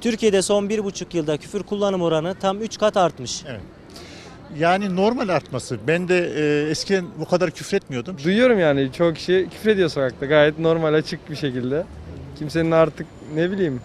Türkiye'de son 1,5 yılda küfür kullanım oranı tam 3 kat artmış. Yani normal artması. Ben de e, eskiden bu kadar küfretmiyordum. Duyuyorum yani çoğu kişi küfür ediyor sokakta gayet normal açık bir şekilde. Kimsenin artık ne bileyim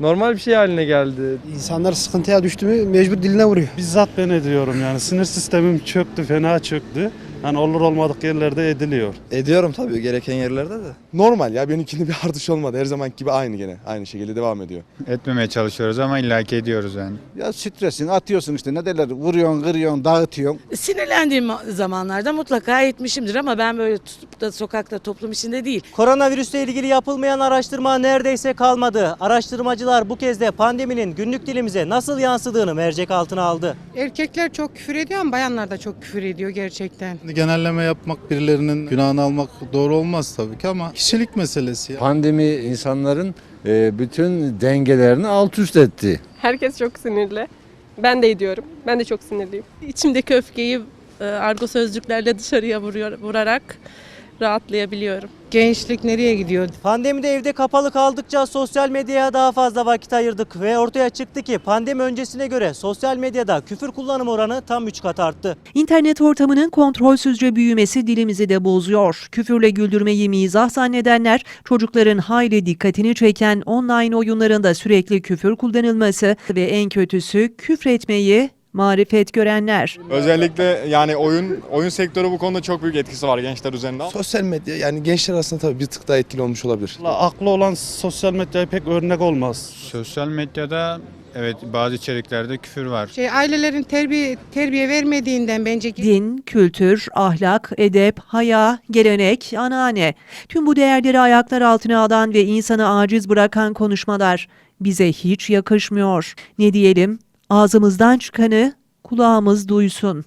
normal bir şey haline geldi. İnsanlar sıkıntıya düştü mü mecbur diline vuruyor. Bizzat ben ediyorum yani sinir sistemim çöktü, fena çöktü. Hani olur olmadık yerlerde ediliyor. Ediyorum tabii gereken yerlerde de. Normal ya benimkinde bir artış olmadı. Her zamanki gibi aynı gene. Aynı şekilde devam ediyor. Etmemeye çalışıyoruz ama illaki ediyoruz yani. Ya stresin atıyorsun işte ne derler vuruyorsun kırıyorsun dağıtıyorsun. Sinirlendiğim zamanlarda mutlaka etmişimdir ama ben böyle tutup da sokakta toplum içinde değil. Koronavirüsle ilgili yapılmayan araştırma neredeyse kalmadı. Araştırmacılar bu kez de pandeminin günlük dilimize nasıl yansıdığını mercek altına aldı. Erkekler çok küfür ediyor ama bayanlar da çok küfür ediyor gerçekten. Genelleme yapmak, birilerinin günahını almak doğru olmaz tabii ki ama kişilik meselesi. Pandemi insanların e, bütün dengelerini alt üst etti. Herkes çok sinirli. Ben de ediyorum. Ben de çok sinirliyim. İçimdeki öfkeyi e, argo sözcüklerle dışarıya vuruyor, vurarak rahatlayabiliyorum. Gençlik nereye gidiyor? Pandemide evde kapalı kaldıkça sosyal medyaya daha fazla vakit ayırdık ve ortaya çıktı ki pandemi öncesine göre sosyal medyada küfür kullanım oranı tam 3 kat arttı. İnternet ortamının kontrolsüzce büyümesi dilimizi de bozuyor. Küfürle güldürmeyi mizah zannedenler, çocukların hayli dikkatini çeken online oyunlarında sürekli küfür kullanılması ve en kötüsü küfretmeyi marifet görenler. Özellikle yani oyun oyun sektörü bu konuda çok büyük etkisi var gençler üzerinde. Sosyal medya yani gençler arasında tabii bir tık daha etkili olmuş olabilir. Aklı olan sosyal medyaya pek örnek olmaz. Sosyal medyada evet bazı içeriklerde küfür var. Şey ailelerin terbiye terbiye vermediğinden bence Din, kültür, ahlak, edep, haya, gelenek, anneanne. Tüm bu değerleri ayaklar altına alan ve insanı aciz bırakan konuşmalar bize hiç yakışmıyor. Ne diyelim? Ağzımızdan çıkanı kulağımız duysun.